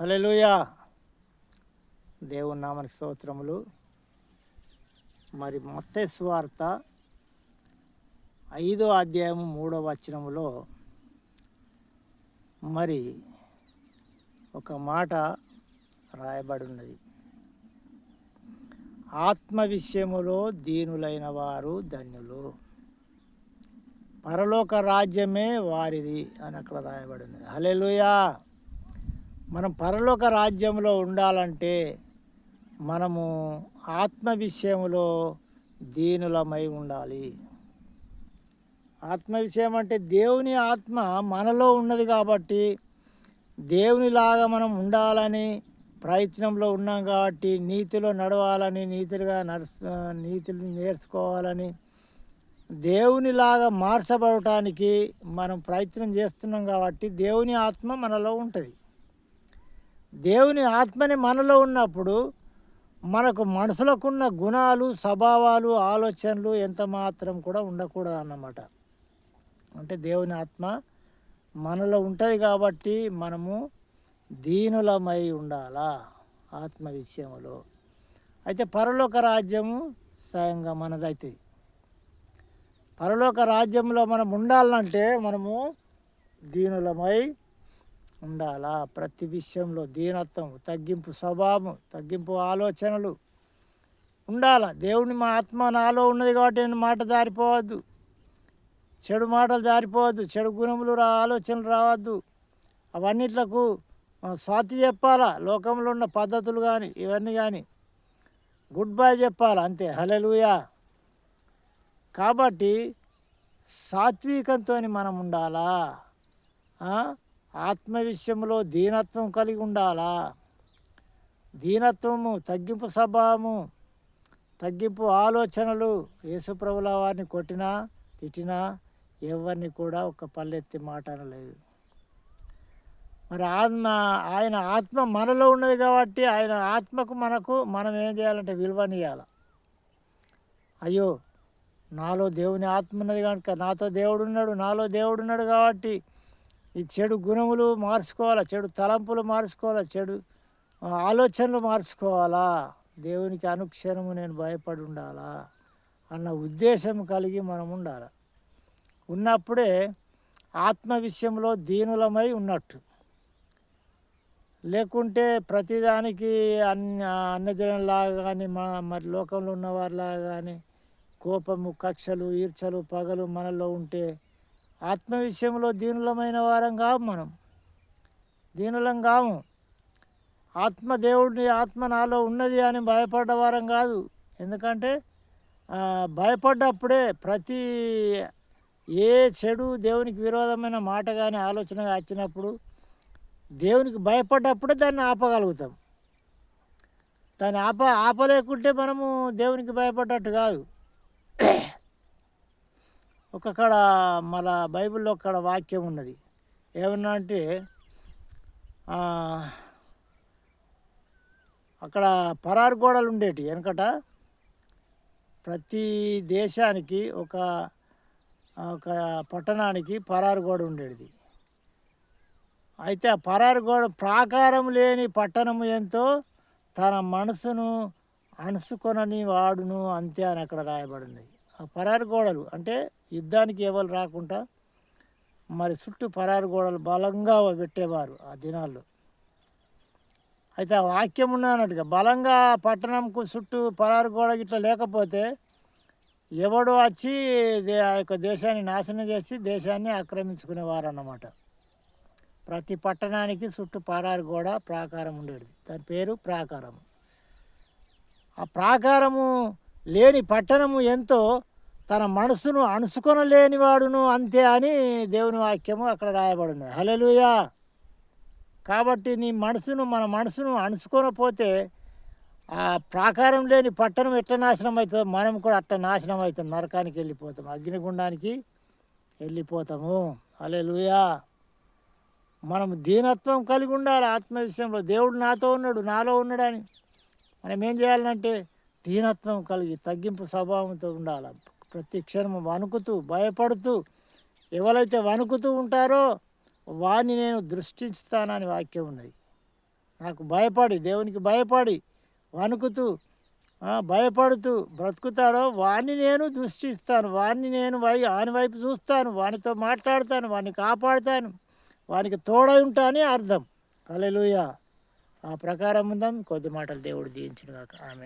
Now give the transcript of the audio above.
హల్లెలూయా. దేవుని నామనికి స్తోత్రములు. మరి మత్తయి సువార్త ఐదో అధ్యాయము మూడో వచనములో మరి ఒక మాట రాయబడి ఉన్నది ఆత్మ విషయములో దీనులైన వారు ధన్యులు. పరలోక రాజ్యమే వారిది అని అక్కడ రాయబడి ఉన్నది హల్లెలూయా. మనం పరలోక రాజ్యంలో ఉండాలంటే మనము ఆత్మ విషయంలో దీనులమై ఉండాలి. ఆత్మ విషయం అంటే దేవుని ఆత్మ మనలో ఉన్నది కాబట్టి దేవునిలాగా మనం ఉండాలని ప్రయత్నంలో ఉన్నాం కాబట్టి నీతిలో నడవాలని నీతిగా నడుచు నీతిని నేర్చుకోవాలని దేవునిలాగా మార్చబడటానికి మనం ప్రయత్నం చేస్తున్నాం కాబట్టి దేవుని ఆత్మ మనలో ఉంటుంది. దేవుని ఆత్మని మనలో ఉన్నప్పుడు మనకు మనసులకున్న గుణాలు స్వభావాలు ఆలోచనలు ఎంత మాత్రం కూడా ఉండకూడదు అన్నమాట. అంటే దేవుని ఆత్మ మనలో ఉంటుంది కాబట్టి మనము దీనులమై ఉండాలా ఆత్మ విషయంలో. అయితే పరలోక రాజ్యము స్వయంగా మనదైతుంది పరలోక రాజ్యంలో మనం ఉండాలంటే మనము దీనులమై ఉండాలా? ప్రతి విషయంలో దీనత్వం తగ్గింపు స్వభావం తగ్గింపు ఆలోచనలు ఉండాలా? దేవుని మా ఆత్మ నాలో ఉన్నది కాబట్టి నేను మాట జారిపోవద్దు. చెడు మాటలు జారిపోవద్దు. చెడు గుణములు రా ఆలోచనలు రావద్దు. అవన్నిట్లకు స్వాతి చెప్పాలా? లోకంలో ఉన్న పద్ధతులు కానీ ఇవన్నీ కానీ గుడ్ బై చెప్పాలా? అంతే. హలెలుయా కాబట్టి సాత్వికంతో మనం ఉండాలా? ఆత్మ విషయంలో దీనత్వం కలిగి ఉండాలా? దీనత్వము తగ్గింపు స్వభావము తగ్గింపు ఆలోచనలు యేసుప్రభుల వారిని కొట్టినా తిట్టినా ఎవరిని కూడా ఒక పల్లెత్తి మాట అనలేదు. మరి ఆత్మ ఆయన ఆత్మ మనలో ఉన్నది కాబట్టి ఆయన ఆత్మకు మనకు మనం ఏం చేయాలంటే విలువనియాల అయ్యో నాలో దేవుని ఆత్మ ఉన్నది కనుక నాతో దేవుడు ఉన్నాడు నాలో దేవుడు ఉన్నాడు కాబట్టి ఈ చెడు గుణములు మార్చుకోవాలా చెడు తలంపులు మార్చుకోవాలా చెడు ఆలోచనలు మార్చుకోవాలా? దేవునికి అనుక్షణము నేను భయపడి ఉండాలా? అన్న ఉద్దేశం కలిగి మనం ఉండాలి? ఉన్నప్పుడే ఆత్మ విషయంలో దీనులమై ఉన్నట్టు. లేకుంటే ప్రతిదానికి అన్న అన్నజనంలాగా కానీ మా మరి లోకంలో ఉన్నవారిలాగా కానీ కోపము కక్షలు ఈర్చలు పగలు మనలో ఉంటే ఆత్మ విషయంలో దీనులమైన వారం కాము మనం. దీనులం కాము. ఆత్మ దేవుడిని ఆత్మ నాలో ఉన్నది అని భయపడ్డ వారం కాదు. ఎందుకంటే భయపడ్డప్పుడే ప్రతి ఏ చెడు దేవునికి విరోధమైన మాట కానీ ఆలోచన వచ్చినప్పుడు దేవునికి భయపడ్డప్పుడే దాన్ని ఆపగలుగుతాం. దాన్ని ఆప ఆపలేకుంటే మనము దేవునికి భయపడ్డట్టు కాదు. ఒకక్కడ మన బైబిల్లో ఒక్కడ వాక్యం ఉన్నది. ఏమన్నా అంటే అక్కడ పరారు గోడలు ఉండేటి వెనకట. ప్రతి దేశానికి ఒక ఒక పట్టణానికి పరారు గోడ ఉండేది అయితే ఆ పరారు గోడ ప్రాకారం లేని పట్టణము ఎంతో తన మనసును అణుసుకొనని వాడును అంతే అని అక్కడ రాయబడినది. పరారు గోడలు అంటే యుద్ధానికి ఎవరు రాకుండా మరి చుట్టూ పరారు గోడలు బలంగా పెట్టేవారు ఆ దినాల్లో. అయితే ఆ వాక్యం ఉన్నదన్నట్టుగా బలంగా పట్టణంకు చుట్టూ పరారు గోడ ఇట్లా లేకపోతే ఎవడు వచ్చి ఆ యొక్క దేశాన్ని నాశనం చేసి దేశాన్ని ఆక్రమించుకునేవారు అన్నమాట ప్రతి పట్టణానికి చుట్టూ పరారు గోడ ప్రాకారం ఉండేది. దాని పేరు ప్రాకారం ఆ ప్రాకారము లేని పట్టణము ఎంతో తన మనసును అణుసుకొనలేని వాడును అంతే అని దేవుని వాక్యము అక్కడ రాయబడింది. హలలుయా కాబట్టి నీ మనసును మన మనసును అణుచుకొనపోతే ఆ ప్రాకారం లేని పట్టణం ఎట్లా నాశనం అవుతుందో మనం కూడా అట్ట నాశనం అవుతాం. నరకానికి వెళ్ళిపోతాం. అగ్నిగుండానికి వెళ్ళిపోతాము. అలెలుయా మనం దీనత్వం కలిగి ఉండాలి. ఆత్మ విషయంలో దేవుడు నాతో ఉన్నాడు నాలో ఉన్నాడని. మనం ఏం చేయాలంటే దీనత్వం కలిగి తగ్గింపు స్వభావంతో ఉండాలి. ప్రతి క్షణం వణుకుతూ భయపడుతూ ఎవరైతే వణుకుతూ ఉంటారో వారిని నేను దృష్టిస్తానని వాక్యం ఉన్నది. నాకు భయపడి దేవునికి భయపడి వణుకుతూ భయపడుతూ బ్రతుకుతాడో వాణ్ణి నేను దృష్టిస్తాను. వాడిని నేను వై వాని వైపు చూస్తాను. వానితో మాట్లాడతాను. వాడిని కాపాడుతాను. వానికి తోడై ఉంటా అని అర్థం. హల్లెలూయా. ఆ ప్రకారం ఉందాం. కొద్ది మాటలు దేవుడు దీవించిన ఆమె